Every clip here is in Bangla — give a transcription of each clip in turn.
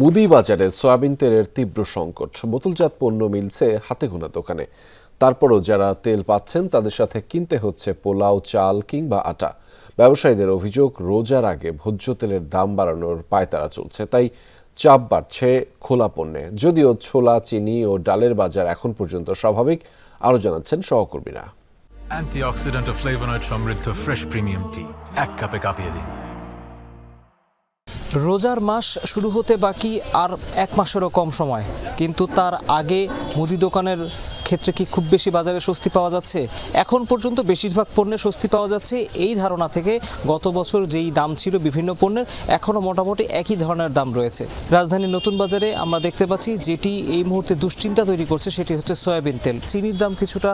মুদি বাজারে সয়াবিন তেলের তীব্র সংকট। বোতলজাত পণ্য মিলছে হাতে গোনা দোকানে। তারপরও যারা তেল পাচ্ছেন, তাদের সাথে কিনতে হচ্ছে পোলাও, চাল কিংবা আটা। ব্যবসায়ীদের অভিযোগ, রোজার আগে ভোজ্য তেলের দাম বাড়ানোর পায়তারা চলছে। তাই চাপ বাড়ছে খোলা পণ্যে। যদিও ছোলা, চিনি ও ডালের বাজার এখন পর্যন্ত স্বাভাবিক, আরও জানাচ্ছেন সহকর্মীরা। অ্যান্টিঅক্সিডেন্ট ও ফ্লেভোনয়েড সমৃদ্ধ ফ্রেশ প্রিমিয়াম টি এক কাপে কাঁপিয়ে দিন। রোজার মাস শুরু হতে বাকি আর এক মাসেরও কম সময়। কিন্তু তার আগে মুদি দোকানের ক্ষেত্রে কি খুব বেশি বাজারে স্বস্তি পাওয়া যাচ্ছে? এখন পর্যন্ত বেশিরভাগ পণ্যে স্বস্তি পাওয়া যাচ্ছে। এই ধারণা থেকে গত বছর যেই দাম ছিল বিভিন্ন পণ্যের, এখনও মোটামুটি একই ধরনের দাম রয়েছে। রাজধানীর নতুন বাজারে আমরা দেখতে পাচ্ছি যেটি এই মুহূর্তে দুশ্চিন্তা তৈরি করছে, সেটি হচ্ছে সয়াবিন তেল। চিনির দাম কিছুটা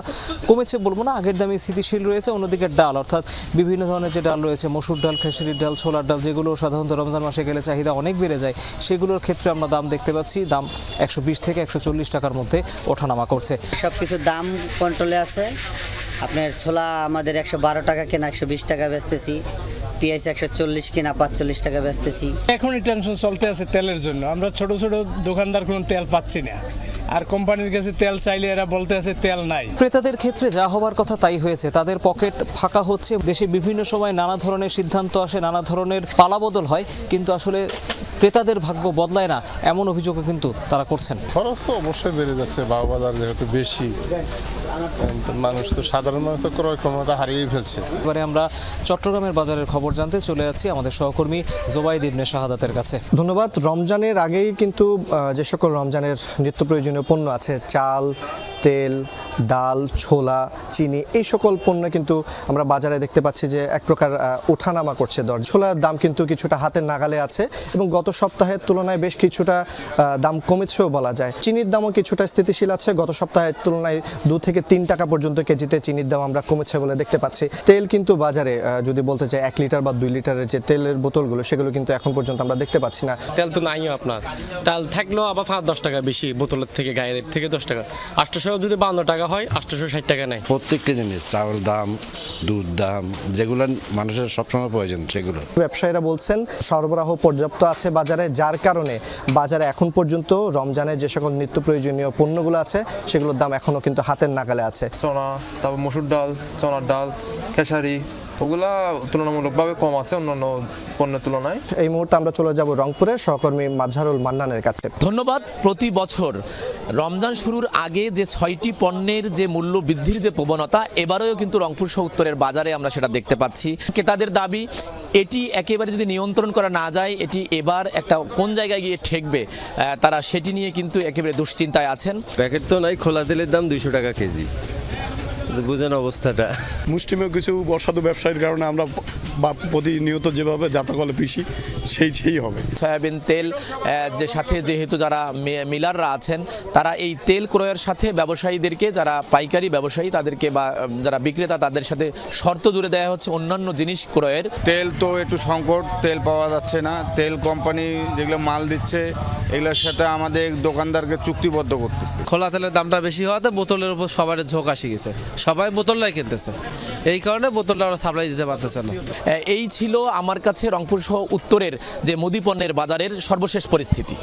কমেছে বলব না, আগের দামে স্থিতিশীল রয়েছে, অন্যদিকে ডাল, অর্থাৎ বিভিন্ন ধরনের যে ডাল রয়েছে, মসুর ডাল খেসারির ডাল, ছোলার ডাল, যেগুলো সাধারণত রমজান মাসে গেলে চাহিদা অনেক বেড়ে যায়, সেগুলোর ক্ষেত্রে আমরা দাম দেখতে পাচ্ছি, দাম একশো বিশ থেকে একশো চল্লিশ টাকার মধ্যে ওঠানামা করছে। সব কিছুর দাম কন্ট্রোলে আছে। আপনার ছোলা আমাদের একশো বারো টাকা কেনা একশো বিশ টাকা বেচতেছি। পেঁয়াজ একশো চল্লিশ কেনা পাঁচচল্লিশ টাকা বেচতেছি। এখনই টেনশন চলতে আছে তেলের জন্য। আমরা ছোট ছোট দোকানদার কোনো তেল পাচ্ছি না। আর কোম্পানির কাছে তেল চাইলে এরা বলতে আছে তেল নাই। ক্রেতাদের ক্ষেত্রে যা হবার কথা তাই হয়েছে। তাদের পকেট ফাঁকা হচ্ছে। দেশে বিভিন্ন সময় নানা ধরনের সিদ্ধান্ত আসে নানা ধরনের পালাবদল হয়। কিন্তু আসলে ক্রেতাদের ভাগ্য বদলায় না এমন অভিযোগও কিন্তু তারা করছেন। খরচ তো অবশ্যই বেড়ে যাচ্ছে বাবা বাজার যেহেতু বেশি মানুষ তো সাধারণ মানুষ তো ক্রয় ক্ষমতা হারিয়ে ফেলছে। এবারে আমরা চট্টগ্রামের বাজারের খবর জানতে চলে যাচ্ছি আমাদের সহকর্মী জোবাইদ ইবনে শাহাদাতের কাছে। ধন্যবাদ। রমজানের আগেই কিন্তু যে সকল রমজানের নিত্য প্রয়োজনীয় পণ্য আছে চাল তেল, ডাল, ছোলা, চিনি, এই সকল পণ্য কিন্তু আমরা বাজারে দেখতে পাচ্ছি যে এক প্রকার ওঠানামা করছে দর। ছোলার দাম কিন্তু কিছুটা হাতের নাগালে আছে এবং গত সপ্তাহের তুলনায় বেশ কিছুটা দাম কমেছেও বলা যায়। চিনির দামও কিছুটা স্থিতিশীল আছে। গত সপ্তাহের তুলনায় দু থেকে তিন টাকা পর্যন্ত কেজিতে চিনির দাম আমরা কমেছে বলে দেখতে পাচ্ছি। তেল কিন্তু বাজারে যদি বলতে চাই এক লিটার বা দুই লিটারের যে তেলের বোতলগুলো, সেগুলো কিন্তু এখন পর্যন্ত আমরা দেখতে পাচ্ছি না। তেল তো নাই আপনার। তেল থাকলেও আবার পাঁচ দশ টাকা বেশি বোতলের থেকে, গায়ের থেকে দশ টাকা। আটশোশো যদি বান্ন টাকা হয় আটশোশো ষাট টাকা নেয়। প্রত্যেকটা জিনিস চাউল দাম দুধ দাম যেগুলো মানুষের সবসময় প্রয়োজন সেগুলো। ব্যবসায়ীরা বলছেন সরবরাহ পর্যাপ্ত আছে বাজারে যার কারণে বাজারে এখন পর্যন্ত রমজানের যে সকল নিত্য প্রয়োজনীয় পণ্যগুলো আছে সেগুলোর দাম এখনও কিন্তু হাতের নাগালে আছে। চনা তারপর মসুর ডাল চনার ডাল খেসারি ওগুলা তুলনামূলকভাবে কম আছে অন্যান্য পণ্যের তুলনায়। এই মুহূর্তে আমরা চলে যাব রংপুরে সহকর্মী মাঝারুল মান্নানের কাছে। ধন্যবাদ প্রতি বছর। রমজান শুরুর আগে যে ছয়টি পণ্যের যে মূল্য বৃদ্ধির যে প্রবণতা এবারেও কিন্তু রংপুর সহ উত্তরের বাজারে আমরা সেটা দেখতে পাচ্ছি। ক্রেতাদের দাবি এটি একেবারে যদি নিয়ন্ত্রণ করা না যায় এটি এবার একটা কোন জায়গায় গিয়ে ঠেকবে তারা সেটি নিয়ে কিন্তু একেবারে দুশ্চিন্তায় আছেন। প্যাকেট তো নাই খোলা তেলের দাম দুইশো টাকা কেজি। বুঝেন অবস্থাটা। মুষ্টিমেয় কিছু বর্ষাদু ব্যবসায়ীর কারণে আমরা বা- প্রতিনিয়ত যেভাবে যাতাকলে পিসি সেই সেই হবে। সয়াবিন তেল যে সাথে যেহেতু যারা মিলাররা আছেন তারা এই তেল ক্রয়ের সাথে ব্যবসায়ীদেরকে যারা পাইকারি ব্যবসায়ী তাদেরকে বা যারা বিক্রেতা তাদের সাথে শর্ত জুড়ে দেওয়া হচ্ছে অন্যান্য জিনিস ক্রয়ের। তেল তো একটু সংকট তেল পাওয়া যাচ্ছে না। তেল কোম্পানি যেগুলো মাল দিচ্ছে এগুলোর সাথে আমাদের দোকানদারকে চুক্তিবদ্ধ করতেছে। খোলা তেলের দামটা বেশি হওয়াতে বোতলের উপর সবার ঝোঁক আসি গেছে। সবাই বোতলটাই কিনতেছে। এই কারণে বোতলটা ওরা সাপ্লাই দিতে পারতেছে না। এই ছিল আমার কাছে রংপুর সহ উত্তরের যে মুদি পণ্যের বাজারের সর্বশেষ পরিস্থিতি।